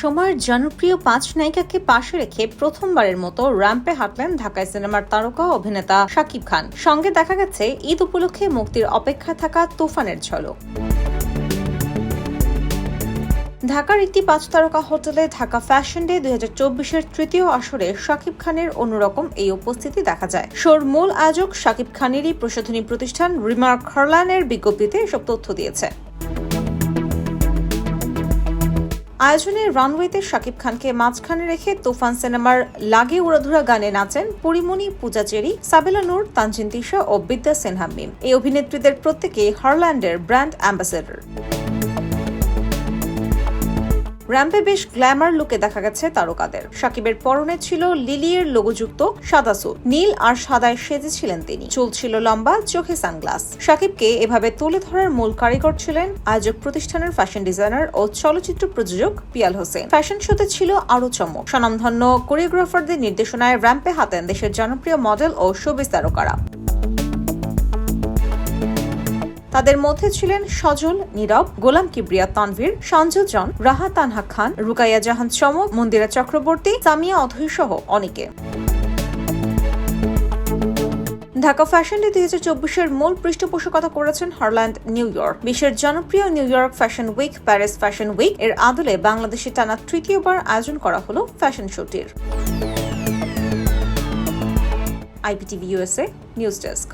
সময়ের জনপ্রিয় পাঁচ নায়িকাকে পাশে রেখে প্রথমবারের মতো র্যাম্পে হাঁটলেন ঢাকায় সিনেমার তারকা অভিনেতা শাকিব খান। সঙ্গে দেখা গেছে ঈদ উপলক্ষে মুক্তির অপেক্ষায় থাকা তুফানের ঝলক। ঢাকার একটি পাঁচ তারকা হোটেলে ঢাকা ফ্যাশন ডে দুই হাজার চব্বিশের তৃতীয় আসরে শাকিব খানের অন্যরকম এই উপস্থিতি দেখা যায়। শোর মূল আয়োজক শাকিব খানেরই প্রসাধনী প্রতিষ্ঠান রিমার্ক হারলানের বিজ্ঞপ্তিতে এসব তথ্য দিয়েছে। আয়োজনের রানওয়েতে শাকিব খানকে মাঝখানে রেখে তুফান সিনেমার লাগে উড়াধুরা গানে নাচেন পরিমণি, পূজা চেরি, সাবেলা নূর, তানজিন তিশা ও বিদ্যা সিনহা মিম। এই অভিনেত্রীদের প্রত্যেকেই হারল্যান্ডের ব্র্যান্ড অ্যাম্বাসেডর। র্যাম্পে বেশ গ্ল্যামার লুকে দেখা গেছে তারকাদের। সাকিবের পরনে ছিল লিলিয়ের লোগোযুক্ত সাদা স্যুট নীল আর সাদায় সেজেছিলেন তিনি। চুল ছিল লম্বা, চোখে সানগ্লাস। সাকিবকে এভাবে তুলে ধরার মূল কারিগর ছিলেন আয়োজক প্রতিষ্ঠানের ফ্যাশন ডিজাইনার ও চলচ্চিত্র প্রযোজক পিয়াল হোসেন। ফ্যাশন শোতে ছিল আরও চমক। স্বনামধন্য কোরিওগ্রাফারদের নির্দেশনায় র্যাম্পে হাতেন দেশের জনপ্রিয় মডেল ও শোবিজ তারকারা। তাদের মধ্যে ছিলেন সজল, নীরব, গোলাম কিবরিয়া তানভীর সঞ্জুজন রাহা তানহা খান, রুকাইয়া জাহান চমক, মন্দিরা চক্রবর্তী, সামিয়া অধৈ সহ অনেকে। ঢাকা ফ্যাশন ডে দুই হাজার চব্বিশের মূল পৃষ্ঠপোষকতা করেছেন হারল্যান্ড, নিউ ইয়র্ক। বিশ্বের জনপ্রিয় New York fashion week, Paris fashion week এর আদলে বাংলাদেশে টানা তৃতীয়বার আয়োজন করা হলো fashion শোটির। IPTV USA news desk.